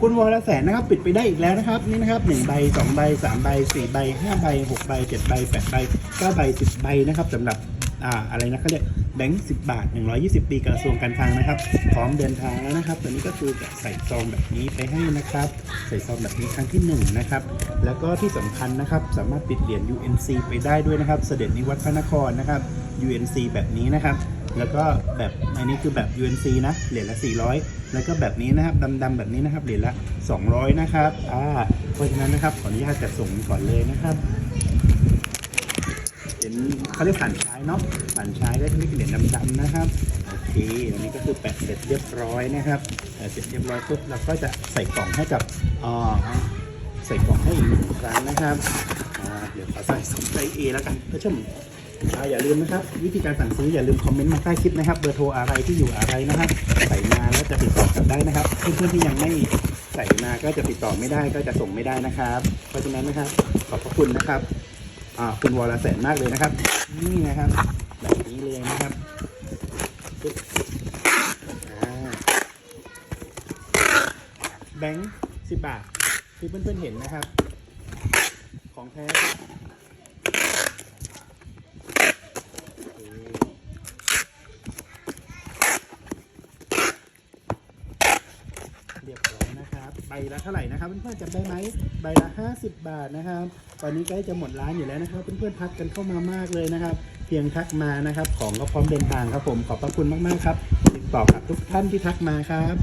คุณวรแสนนะครับปิดไปได้อีกแล้วนะครับนี่นะครับหนึ่งใบสองใบสามใบสี่ใบห้าใบหกใบเจ็ดใบแปดใบเก้าใบสิบใบนะครับสำหรับอ่าอะไรนะเขาเรียกแบงค์สิบบาทหนึ่งร้อยี่สิบปีกระทรวงการคลังนะครับ พร้อมเดินทางแล้วนะครับตัวนี้ก็คือจะใส่ซองแบบนี้ไปให้นะครับ ใส่ซองแบบนี้ครั้งที่หนึ่งนะครับ แล้วก็ที่สำคัญนะครับสามารถปิดเหรียญ UNC ไปได้ด้วยนะครับ เสด็จนิวัฒน์พระนครนะครับ UNC แบบนี้นะครับ แล้วก็แบบอันนี้คือแบบ UNC นะเหรียญละ 400 แล้วก็แบบนี้นะครับดำๆแบบนี้นะครับเหรียญละ 200 นะครับอ่าเพราะฉะนั้นนะครับขออนุญาตจัดส่งก่อนเลยนะครับเหรียญเขาเรียกผ่านช้ายเนาะผ่านช้ายก็จะเรียกเหรียญดำๆนะครับโอเคอันนี้ก็คือแปะเสร็จเรียบร้อยนะครับแปะเสร็จเรียบร้อยปุ๊บเราก็จะใส่กล่องให้กับอ่าใส่กล่องให้อีกหนึ่งครั้งนะครับอ่าเดี๋ยวขอใส่สองไซส์เอแล้วกันเพื่อชม อย่าลืมนะครับ วิธีการสั่งซื้ออย่าลืมคอมเมนต์มาใต้คลิปนะครับ เบอร์โทรอะไรที่อยู่อะไรนะครับใส่มาแล้วจะติดต่อกลับได้นะครับเพื่อนๆที่ยังไม่ใส่มาก็จะติดต่อไม่ได้ก็จะส่งไม่ได้นะครับ เพราะฉะนั้นนะครับ ขอบพระคุณนะครับคุณวรแสนมากเลยนะครับ นี่นะครับ แบบนี้เลยนะครับแบงค์สิบบาทที่เพื่อนๆเห็นนะครับ ของแท้ครับ เรียบร้อยนะครับ ใบละเท่าไหร่นะครับเพื่อนๆจำได้ไหมใบละ 50 บาทนะครับ ตอนนี้ใกล้จะหมดร้านอยู่แล้วนะครับ เพื่อนๆทักกันเข้ามามากเลยนะครับ เพียงทักมานะครับ ของก็พร้อมเดินทางครับผมขอบพระคุณมากๆครับติดต่อกับทุกท่านที่ทักมาครับ